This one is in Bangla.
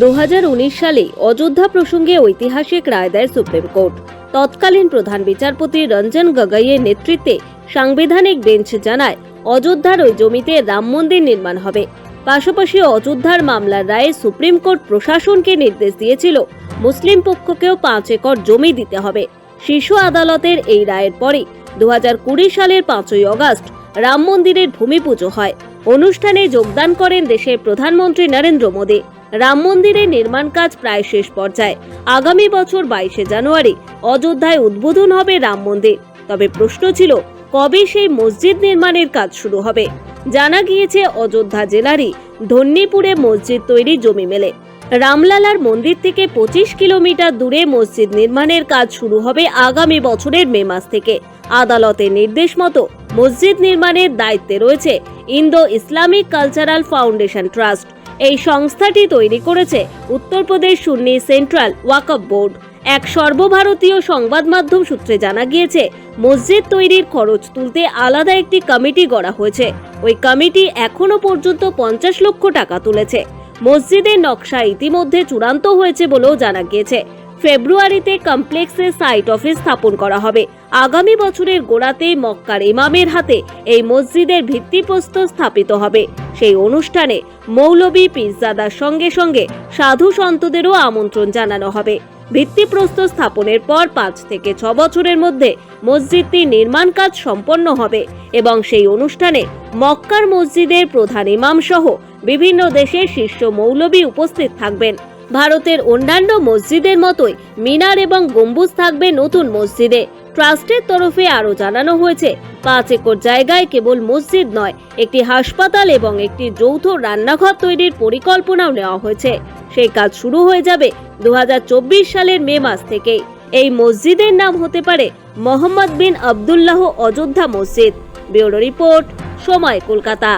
দু হাজার উনিশ সালে অযোধ্যা প্রসঙ্গে ঐতিহাসিক রায় দেয় সুপ্রিম কোর্ট। তৎকালীন প্রধান বিচারপতি রঞ্জন গগৈয়ের নেতৃত্বে সাংবিধানিক বেঞ্চ জানায়, অযোধ্যার ওই জমিতে রাম মন্দির নির্মাণ হবে। পাশাপাশি অযোধ্যার মামলার রায়ে সুপ্রিম কোর্ট প্রশাসনকে নির্দেশ দিয়েছিল, মুসলিম পক্ষকেও পাঁচ একর জমি দিতে হবে। শীর্ষ আদালতের এই রায়ের পরে দু হাজার কুড়ি সালের পাঁচই অগস্ট রাম মন্দিরের ভূমি পুজো হয়। অনুষ্ঠানে যোগদান করেন দেশের প্রধানমন্ত্রী নরেন্দ্র মোদী। রাম মন্দিরের নির্মাণ কাজ প্রায় শেষ পর্যায়ে। আগামী বছর বাইশে জানুয়ারি অযোধ্যায় উদ্বোধন হবে রাম মন্দির। তবে প্রশ্ন ছিল, কবে সেই মসজিদ নির্মাণের কাজ শুরু হবে? জানা গিয়েছে, অযোধ্যা জেলারই ধন্যীপুরে মসজিদ তৈরি জমি মেলে। রামলালার মন্দির থেকে পঁচিশ কিলোমিটার দূরে মসজিদ নির্মাণের কাজ শুরু হবে আগামী বছরের মে মাস থেকে। আদালতের নির্দেশ মতো মসজিদ নির্মাণের দায়িত্বে রয়েছে Indo Islamic cultural foundation trust. এই সংস্থাটি তৈরি করেছে উত্তরপ্রদেশ সুন্নি সেন্ট্রাল ওয়াকফ বোর্ড। এক সর্বভারতীয় সংবাদ মাধ্যম সূত্রে জানা গিয়েছে, মসজিদ তৈরির খরচ তুলতে আলাদা একটি কমিটি গড়া হয়েছে। ওই কমিটি এখনও পর্যন্ত পঞ্চাশ লক্ষ টাকা তুলেছে। মসজিদের নকশা ইতিমধ্যে চূড়ান্ত হয়েছে বলেও জানা গিয়েছে। ফেব্রুয়ারিতে কমপ্লেক্সে সাইট অফিস স্থাপন করা হবে। আগামী বছরের গোড়াতে মক্কার ইমামের হাতে এই মসজিদের ভিত্তিপ্রস্তর স্থাপিত হবে। সেই অনুষ্ঠানে মৌলবী পিরজাদার সঙ্গে সঙ্গে সাধু সন্তদেরও আমন্ত্রণ জানানো হবে। ভিত্তিপ্রস্তর স্থাপনের পর পাঁচ থেকে ছ বছরের মধ্যে মসজিদটি নির্মাণ কাজ সম্পন্ন হবে এবং সেই অনুষ্ঠানে মক্কার মসজিদের প্রধান ইমাম সহ বিভিন্ন দেশের শীর্ষ মৌলবী উপস্থিত থাকবেন। ভারতের অন্যান্য মসজিদের মতোই মিনার এবং গম্বুজ থাকবে নতুন মসজিদে। ট্রাস্টের তরফে আরও জানানো হয়েছে, পাঁচ একর জায়গায় কেবল মসজিদ নয়, একটি হাসপাতাল এবং একটি যৌথ রান্নাঘর তৈরির পরিকল্পনাও নেওয়া হয়েছে। সেই কাজ শুরু হয়ে যাবে দু হাজার চব্বিশ সালের মে মাস থেকে এই মসজিদের নাম হতে পারে মোহাম্মদ বিন আবদুল্লাহ অযোধ্যা মসজিদ। ব্যুরো রিপোর্ট, সময় কলকাতা।